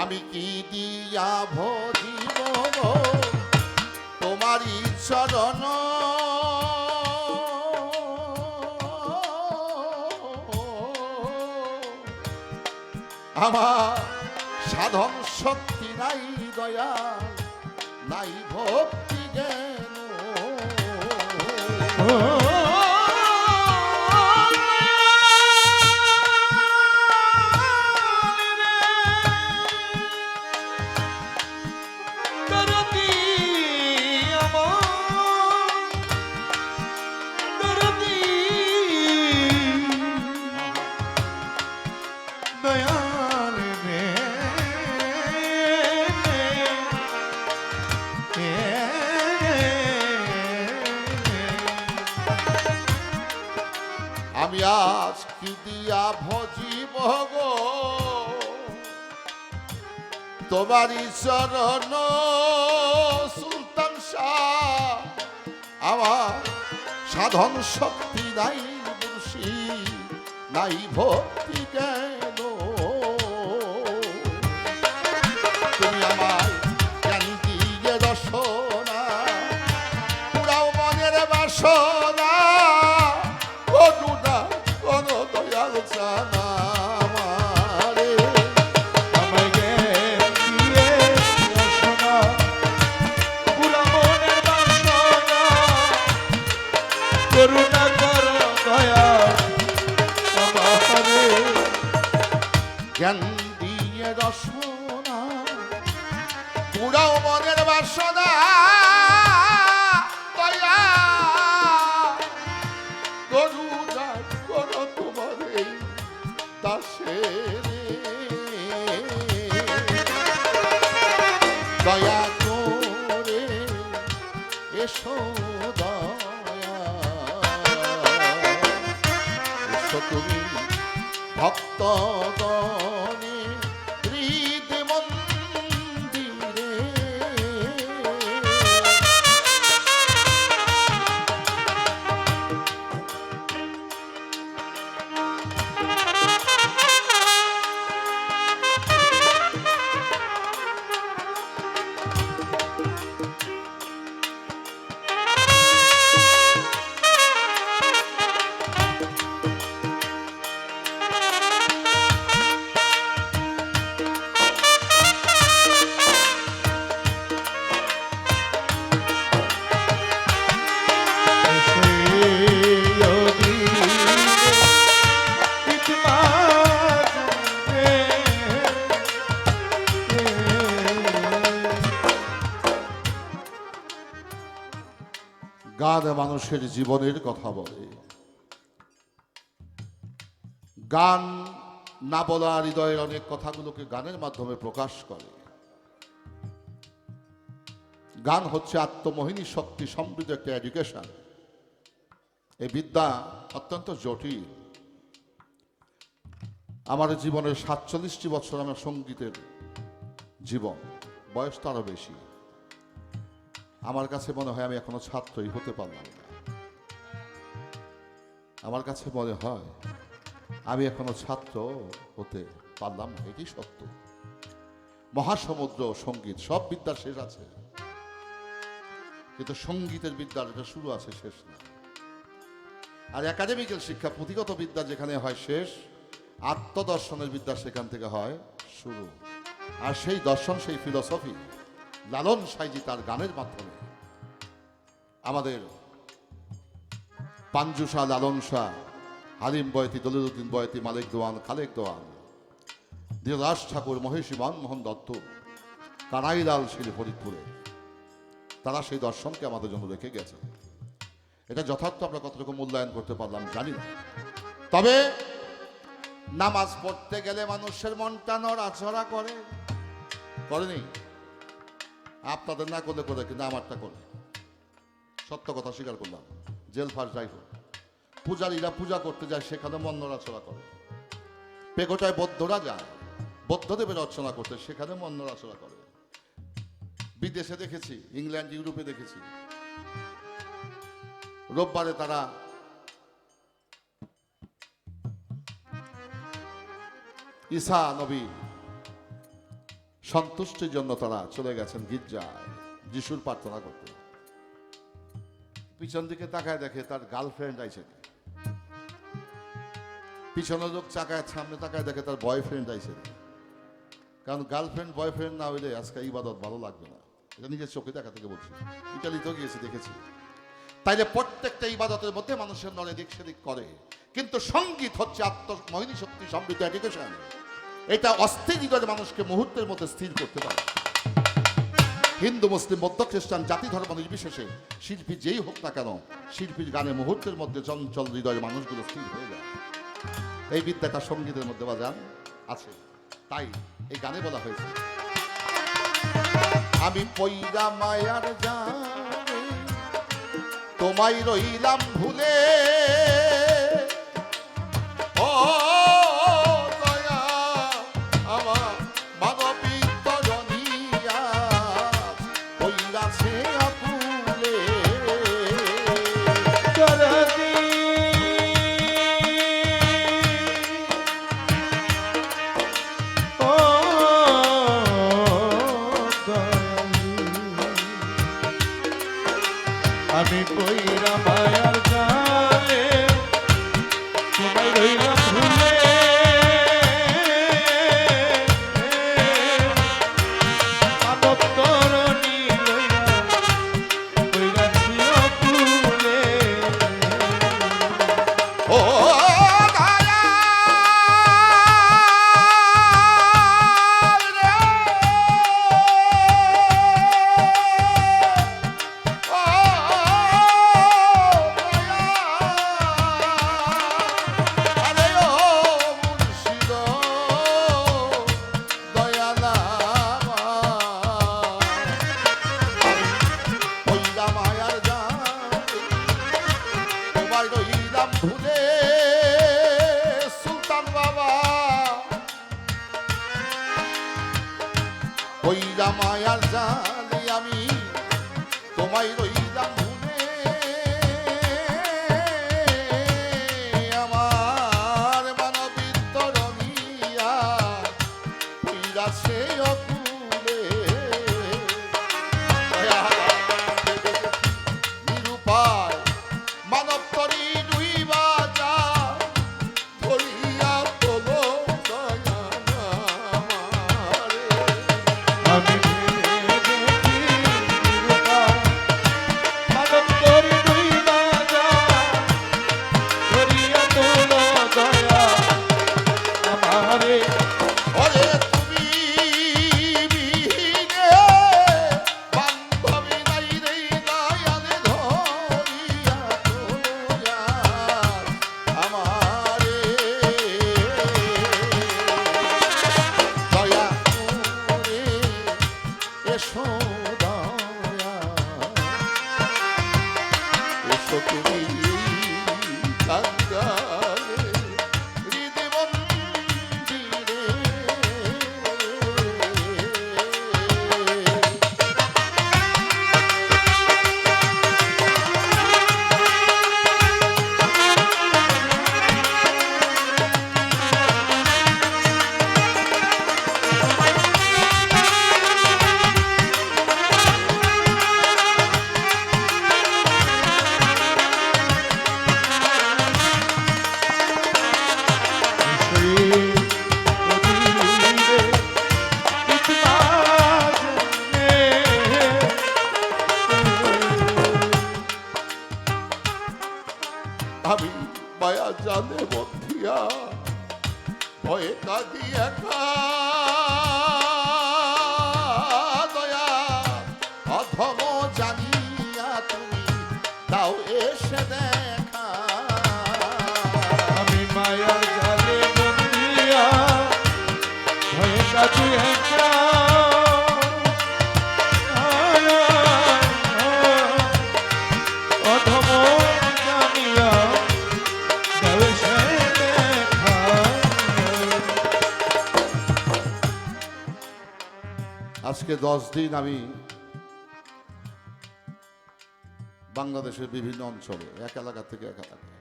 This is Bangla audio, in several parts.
আমি কি দিয়া ভজিব গো? তোমারই চরণ আমার সাধন শক্তি নাই দয়া নাই ভক্তি জ্ঞান। কি দিয়া ভজি ভগ তোমার চরণ সুলতান শাহ, আমার সাধন শক্তি নাই মুর্শি নাই ভক্তি কেন? মানুষের জীবনের কথা বলে। গান না বলা হৃদয়ের অনেক কথাগুলোকে গানের মাধ্যমে প্রকাশ করে। গান হচ্ছে আত্মমোহিনী শক্তি সমৃদ্ধ একটা এডুকেশন এই বিদ্যা অত্যন্ত জটিল। আমার জীবনের সাতচল্লিশটি বছর আমার সঙ্গীতের জীবন বয়স তো আরও বেশি। আমার কাছে মনে হয় আমি এখনও ছাত্রই হতে পারলাম আমার কাছে মনে হয় আমি এখনও ছাত্র হতে পারলাম না এটি সত্য। মহাসমুদ্র, সংগীত, সব বিদ্যার শেষ আছে। কিন্তু সঙ্গীতের বিদ্যার এটা শুরু আছে, শেষ না। আর একাডেমিক্যাল শিক্ষা, পুঁথিগত বিদ্যা যেখানে হয়, শেষ। আত্মদর্শনের বিদ্যা সেখান থেকে হয়, শুরু। আর সেই দর্শন, সেই ফিলসফি লালন সাইজি তার গানের মাধ্যমে। আমাদের পাঞ্জু শাহ লালন শাহ হালিম বয়তি দলিলুদ্দিন বয়তি, মালিক দোয়ান, খালেক দোয়ান। ধীরদাস ঠাকুর মহেশী মোহন দত্ত, কানাইলাল শিল ফরিদপুরে। তারা সেই দর্শনকে আমাদের জন্য রেখে গেছে। এটা যথার্থ আমরা কতটুকু মূল্যায়ন করতে পারলাম জানি না। তবে নামাজ পড়তে গেলে মানুষের মনটা নড়াচড়া করে। করেনি? আপনাদের না করলে করে, কিন্তু আমারটা করে সত্য কথা স্বীকার করলাম। জেল ফাঁস যাই হোক। পূজারীরা পূজা করতে যায়, সেখানে মন নড়াচড়া করে। পেগোটায় বৌদ্ধরা যায়, বৌদ্ধদেবের অর্চনা করতে, সেখানে মন নড়াচড়া করে। বিদেশে দেখেছি, ইংল্যান্ড, ইউরোপে দেখেছি। রোববারে তারা ঈসা নবী সন্তুষ্টির জন্য তারা চলে গেছেন গির্জায়, যিশুর প্রার্থনা করতে। পিছন দিকে তাকায় দেখে তার গার্লফ্রেন্ড আইছে। পিছনে লোক চাকায় সামনে তাকায় দেখে তার বয়ফ্রেন্ড আইছে। কারণ গার্লফ্রেন্ড বয়ফ্রেন্ড না হইলে আজকে ইবাদত ভালো লাগবে না। এটা নিজের চোখে দেখা থেকে বলছি। ইটালিতেও গিয়েছি, দেখেছি। তাইলে প্রত্যেকটা ইবাদতের মধ্যে মানুষের নলে দিক সেদিক করে। কিন্তু সংগীত হচ্ছে আত্মমহিনী শক্তি সমৃদ্ধ এডুকেশন এটা অস্থির হৃদয়ের মানুষকে মুহূর্তের মধ্যে স্থির করতে পারে। হিন্দু, মুসলিম, বৌদ্ধ, খ্রিস্টান, জাতি, ধর্ম নির্বিশেষে শিল্পী যেই হোক না কেন শিল্পীর গানে মুহূর্তের মধ্যে চঞ্চল হৃদয়ের মানুষগুলো স্থির হয়ে যায়। এই বিদ্যাটা সঙ্গীতের মধ্যে বাজান আছে। তাই এই গানে বলা হয়েছে, আমি পইরা মায়ার জানে, তোমায় রইলাম ভুলে। ও atmosphere. তুমি আজকে দশ দিন আমি বাংলাদেশের বিভিন্ন অঞ্চলে, এক এলাকা থেকে এক এলাকায়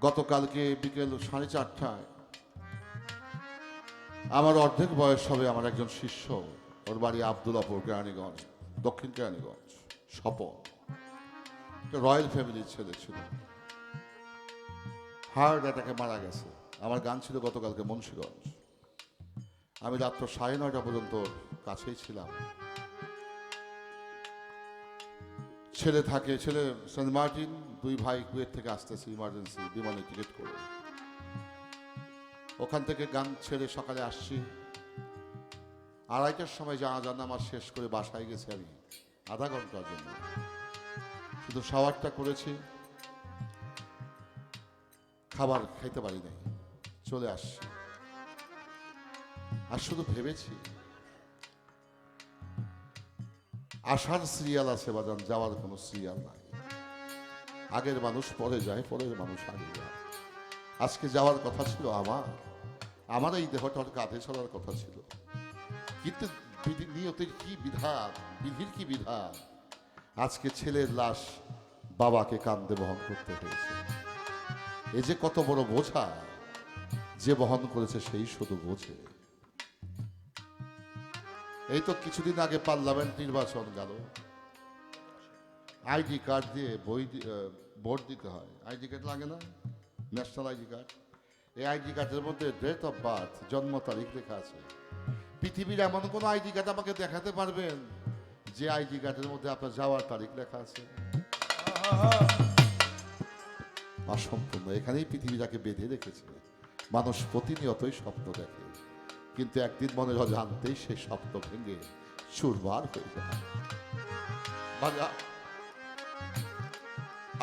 গতকালকে বিকেল সাড়ে চারটায় আমার অর্ধেক বয়স হবে আমার একজন শিষ্য। ওর বাড়ি আবদুল্লাপুর, কেরানীগঞ্জ, দক্ষিণ কেরানীগঞ্জ একটা রয়্যাল ফ্যামিলির ছেলে ছিল। হার্ট অ্যাটাকে মারা গেছে। আমার গান ছিল গতকালকে মুন্সীগঞ্জ। আমি রাত্র সাড়ে নয়টা পর্যন্ত কাছেই ছিলাম। ছেলে থাকে, ছেলে সেন্ট মার্টিন, দুই ভাই কুয়েত থেকে আসতেছে ইমার্জেন্সি বিমানে টিকিট করে। ওখান থেকে গান ছেড়ে সকালে আসছি। আড়াইটার সময় জানা নামাজ শেষ করে বাসায় গেছি আমি, আধা ঘণ্টার জন্য। শুধু শাওয়ারটা করেছি। খাবার খাইতে পারি নাই, চলে আসছি। আর শুধু ভেবেছি আসার সিরিয়াল আছে বাজান, যাওয়ার কোনো সিরিয়াল নাই। আগের মানুষ পরে যায়, পরের মানুষ আগে যায়। আজকে যাওয়ার কথা ছিল আমার। আমার এই দেহটার কাঁধে চলার কথা ছিল। কিন্তু নিয়তের কি বিধান? বিধির কি বিধান? আজকে ছেলের লাশ বাবাকে কান্দে বহন করতে হয়েছে। এ যে কত বড় বোঝা, যে বহন করেছে সেই শুধু বোঝে। এই তো কিছুদিন আগে পার্লামেন্ট নির্বাচন গেল। আইডি কার্ড দিয়ে বই ভোট দিতে হয়। আইডি কার্ড লাগে না? National ID card. এই আইডি কার্ডের মধ্যে ডেট অফ বার্থ, জন্ম তারিখ লেখা আছে। পৃথিবীর এমন কোনো আইডি কার্ড আমাকে দেখাতে পারবেন? যে আইডি কার্ডের মধ্যে আপনার যাওয়ার তারিখ লেখা আছে। অসম্পূর্ণ। এখানেই পৃথিবীটাকে বেঁধে রেখেছে। মানুষ প্রতিনিয়তই স্বপ্ন দেখে। কিন্তু একদিন মনের অজান্তেই সে শব্দ ভেঙে চুরবার হয়ে যায়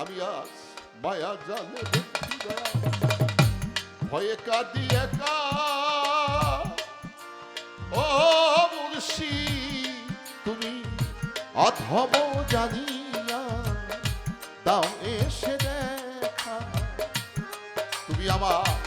আমি আজ মায়া জালে ভয়ে কাঁদি একা। ও মুর্শি তুমি অধম জানিয়া দাও এসে দেখা। তুমি আমার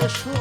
এসো দয়া